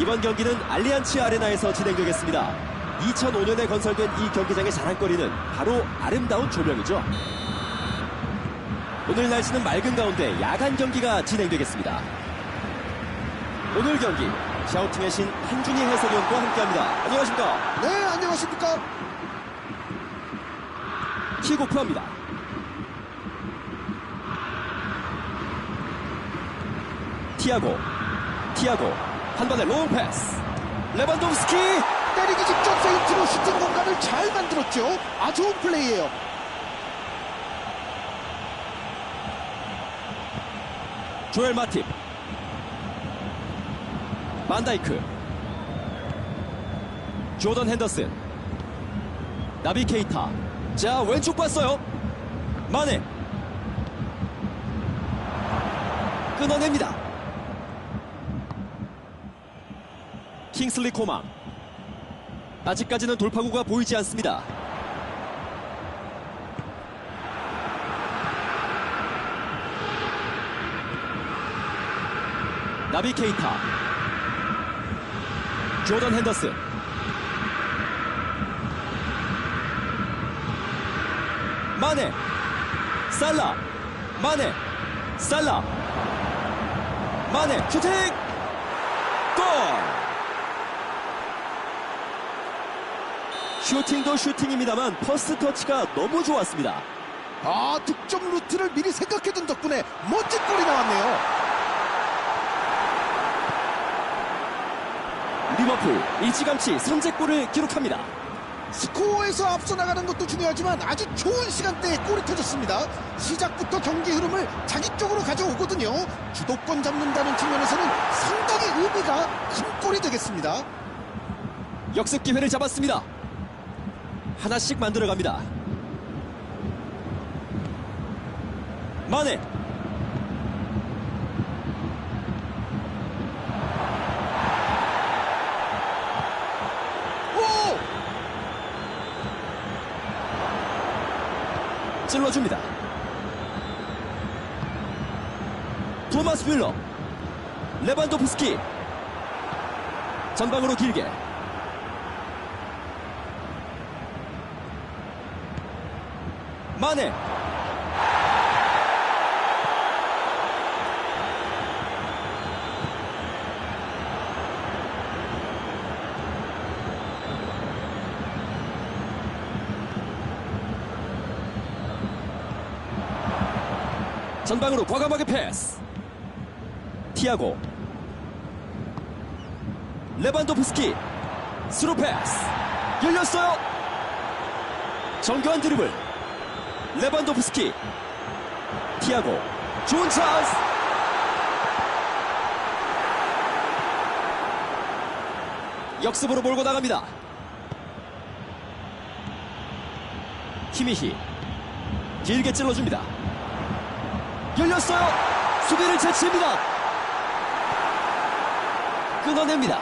이번 경기는 알리안치 아레나에서 진행되겠습니다. 2005년에 건설된 이 경기장의 자랑거리는 바로 아름다운 조명이죠. 오늘 날씨는 맑은 가운데 야간 경기가 진행되겠습니다. 오늘 경기 샤우팅의 신 한준희 해설위원과 함께합니다. 안녕하십니까? 네, 안녕하십니까? 킥오프합니다. 티아고, 티아고, 한 번에 롱 패스. 레반도프스키, 때리기 직전 페인트로 슈팅 공간을 잘 만들었죠. 아주 좋은 플레이예요. 조엘 마팁, 반다이크, 조던 핸더슨, 나비 케이타. 자, 왼쪽 봤어요. 마네. 끊어냅니다. 킹슬리 코망. 아직까지는 돌파구가 보이지 않습니다. 나비 케이타. 조던 핸더슨. 마네. 살라. 마네. 살라. 마네. 슈팅! 골! 슈팅도 슈팅입니다만 퍼스트 터치가 너무 좋았습니다. 아, 득점 루트를 미리 생각해둔 덕분에 멋진 골이 나왔네요. 리버풀 일찌감치 선제골을 기록합니다. 스코어에서 앞서 나가는 것도 중요하지만 아주 좋은 시간대에 골이 터졌습니다. 시작부터 경기 흐름을 자기 쪽으로 가져오거든요. 주도권 잡는다는 측면에서는 상당히 의미가 큰 골이 되겠습니다. 역습 기회를 잡았습니다. 하나씩 만들어갑니다. 마네. 오! 찔러줍니다. 토마스 윌러. 레반도프스키. 전방으로 길게. 마네. 전방으로 과감하게 패스. 티아고. 레반도프스키. 스루 패스. 열렸어요. 정교한 드리블. 레반도프스키. 티아고. 좋은 찬스. 역습으로 몰고 나갑니다. 키미히. 길게 찔러줍니다. 열렸어요. 수비를 제치입니다. 끊어냅니다.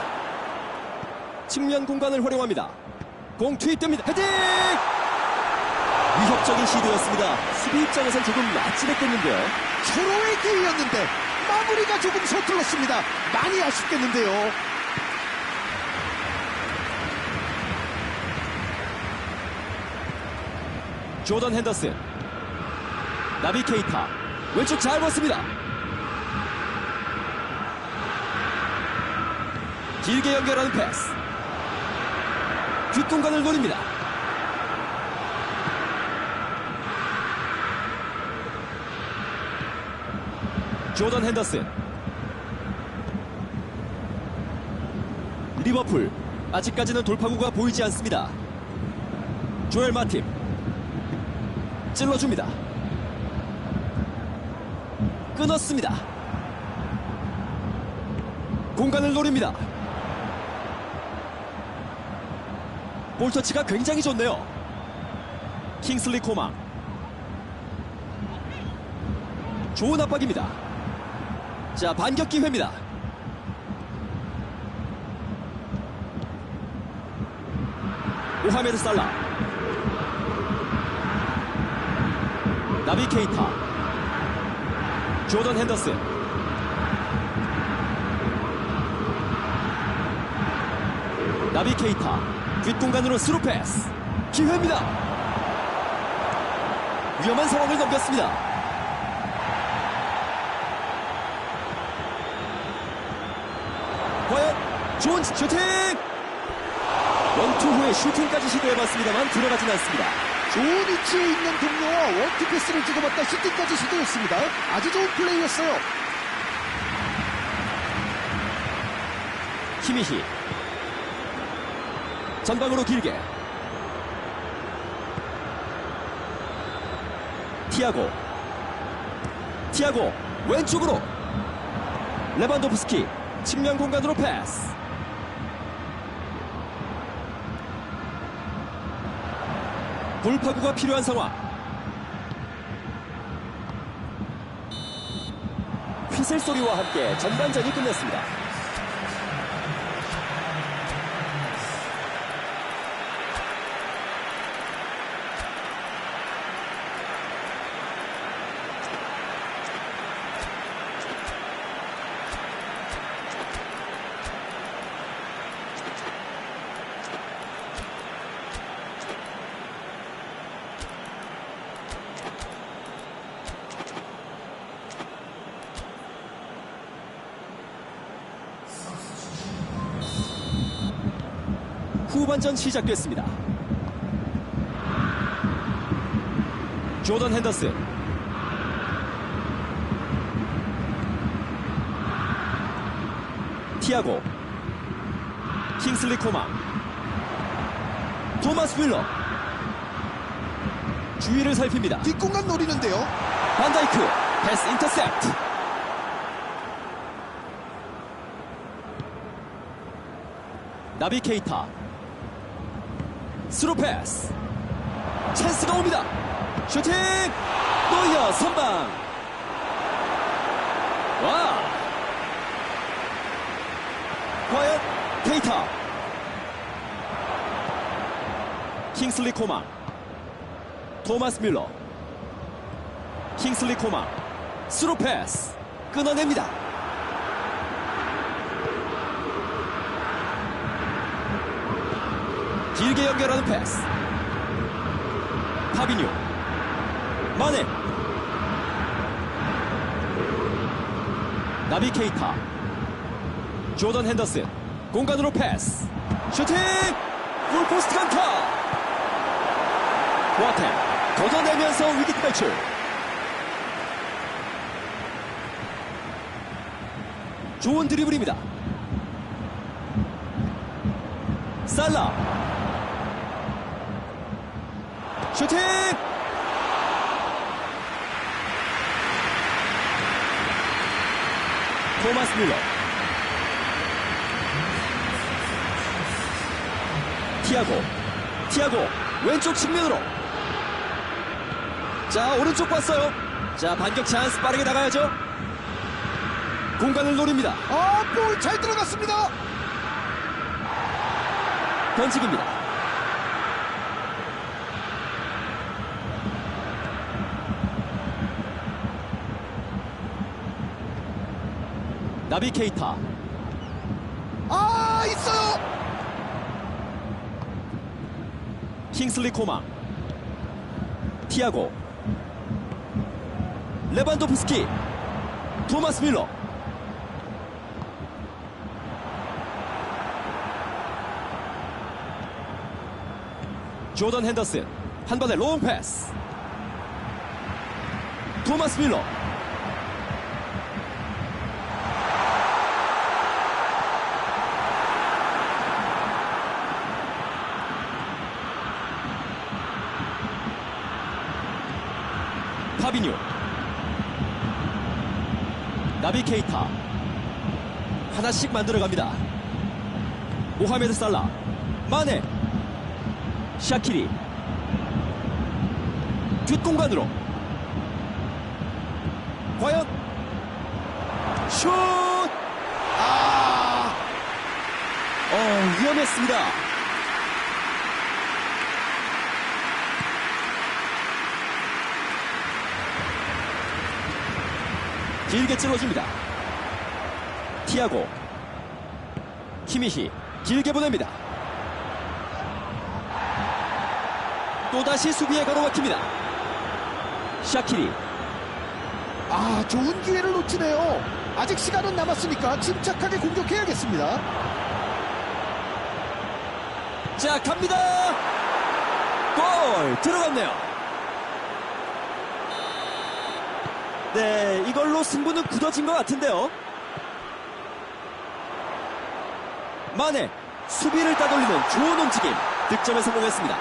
측면 공간을 활용합니다. 공 투입됩니다. 헤딩! 위협적인 시도였습니다. 수비 입장에선 조금 아찔했겠는데요. 서로의 기회였는데 마무리가 조금 서툴렀습니다. 많이 아쉽겠는데요. 조던 핸더슨. 나비 케이타. 왼쪽 잘 봤습니다. 길게 연결하는 패스. 뒷공간을 노립니다. 조던 핸더슨. 리버풀. 아직까지는 돌파구가 보이지 않습니다. 조엘 마팁. 찔러줍니다. 끊었습니다. 공간을 노립니다. 볼터치가 굉장히 좋네요. 킹슬리 코망. 좋은 압박입니다. 자, 반격 기회입니다. 모하메드 살라. 나비 케이타. 조던 핸더슨. 나비 케이타 뒷공간으로 스루 패스 기회입니다 위험한 상황을 넘겼습니다 과연 좋은 슈팅! 원투 후에 슈팅까지 시도해봤습니다만 들어가진 않습니다. 좋은 위치에 있는 동료와 원투 패스를 주고받다 슈팅까지 시도했습니다. 아주 좋은 플레이였어요. 키미히. 전방으로 길게. 티아고. 티아고. 왼쪽으로. 레반도프스키 측면 공간으로 패스. 볼파구가 필요한 상황. 휘슬 소리와 함께 전반전이 끝났습니다 후반전 시작됐습니다. 조던 핸더슨. 티아고. 킹슬리 코마. 토마스 윌러. 주위를 살핍니다. 뒷공간 노리는데요. 반다이크. 패스 인터셉트. 나비 케이타 스루 패스. 찬스가 옵니다. 슈팅! 노이어 선방. 와! 과연 케이타 킹슬리 코마 토마스 뮬러. 킹슬리 코마 스루 패스. 끊어냅니다. 길게 연결하는 패스. 파비뉴. 마네. 나비 케이타. 조던 핸더슨. 공간으로 패스. 슈팅! 골포스트 강타! 보아템. 걷어내면서 위기 탈출. 좋은 드리블입니다. 살라. 슈팅! 토마스 밀러. 티아고. 티아고. 왼쪽 측면으로. 자, 오른쪽 봤어요. 자, 반격 찬스 빠르게 나가야죠. 공간을 노립니다. 아, 볼 잘 들어갔습니다. 던지기입니다. 나비 케이타. 아, 있어요. 킹슬리 코마. 티아고. 레반도프스키. 토마스 밀러. 조던 핸더슨. 한 번에 롱 패스. 토마스 밀러 파비뉴 나비 케이타. 하나씩 만들어갑니다. 모하메드 살라 마네 샤키리. 뒷공간으로. 과연 슛! 아, 어, 위험했습니다. 길게 찔러줍니다. 티아고 키미히 길게 보냅니다. 또다시 수비에 가로막힙니다. 샤키리 아 좋은 기회를 놓치네요. 아직 시간은 남았으니까 침착하게 공격해야겠습니다. 자 갑니다. 골 들어갔네요. 네 이걸로 승부는 굳어진 것 같은데요. 마네 수비를 따돌리는 좋은 움직임 득점에 성공했습니다.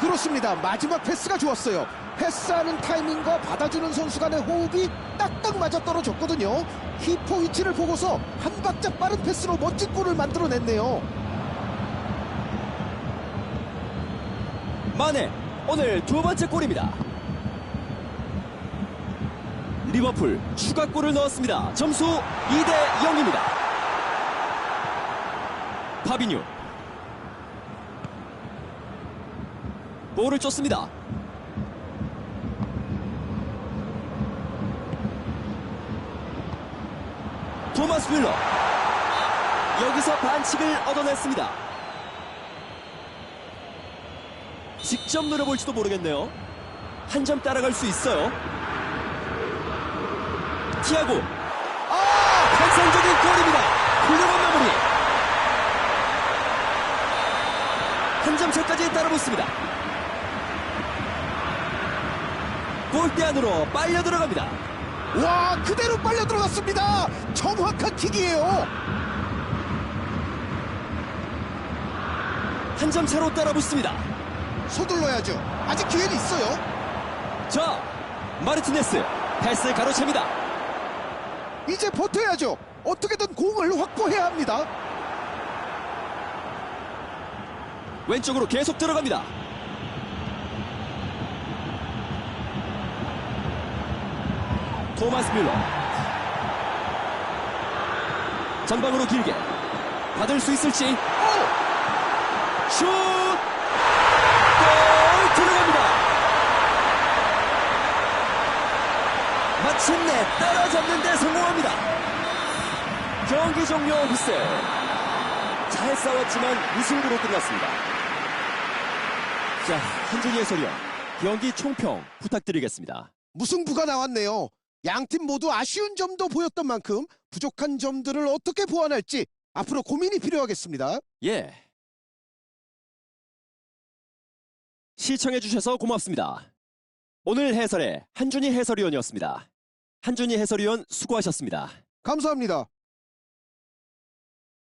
그렇습니다. 마지막 패스가 좋았어요. 패스하는 타이밍과 받아주는 선수 간의 호흡이 딱딱 맞아 떨어졌거든요. 키퍼 위치를 보고서 한 박자 빠른 패스로 멋진 골을 만들어냈네요. 마네 오늘 두 번째 골입니다. 리버풀 추가골을 넣었습니다. 점수 2대 0입니다. 파비뉴 볼을 쫓습니다. 토마스 윌러 여기서 반칙을 얻어냈습니다. 직접 노려볼지도 모르겠네요. 한 점 따라갈 수 있어요. 티아고. 아! 환상적인 골입니다. 훌륭한 마무리. 한 점 차까지 따라붙습니다. 골대 안으로 빨려 들어갑니다. 와, 그대로 빨려 들어갔습니다. 정확한 킥이에요. 한 점 차로 따라붙습니다. 서둘러야죠. 아직 기회는 있어요. 자, 마르티네스. 패스 가로챕니다. 이제 버텨야죠. 어떻게든 공을 확보해야 합니다. 왼쪽으로 계속 들어갑니다. 토마스 뮬러. 전방으로 길게. 받을 수 있을지. 오! 슛! 골 들어갑니다. 마침내 따라잡는 데 성공합니다. 경기 종료 후세. 잘 싸웠지만 무승부로 끝났습니다. 자, 한준희 해설위원. 경기 총평 부탁드리겠습니다. 무승부가 나왔네요. 양 팀 모두 아쉬운 점도 보였던 만큼 부족한 점들을 어떻게 보완할지 앞으로 고민이 필요하겠습니다. 예. 시청해주셔서 고맙습니다. 오늘 해설의 한준희 해설위원이었습니다. 한준희 해설위원 수고하셨습니다. 감사합니다.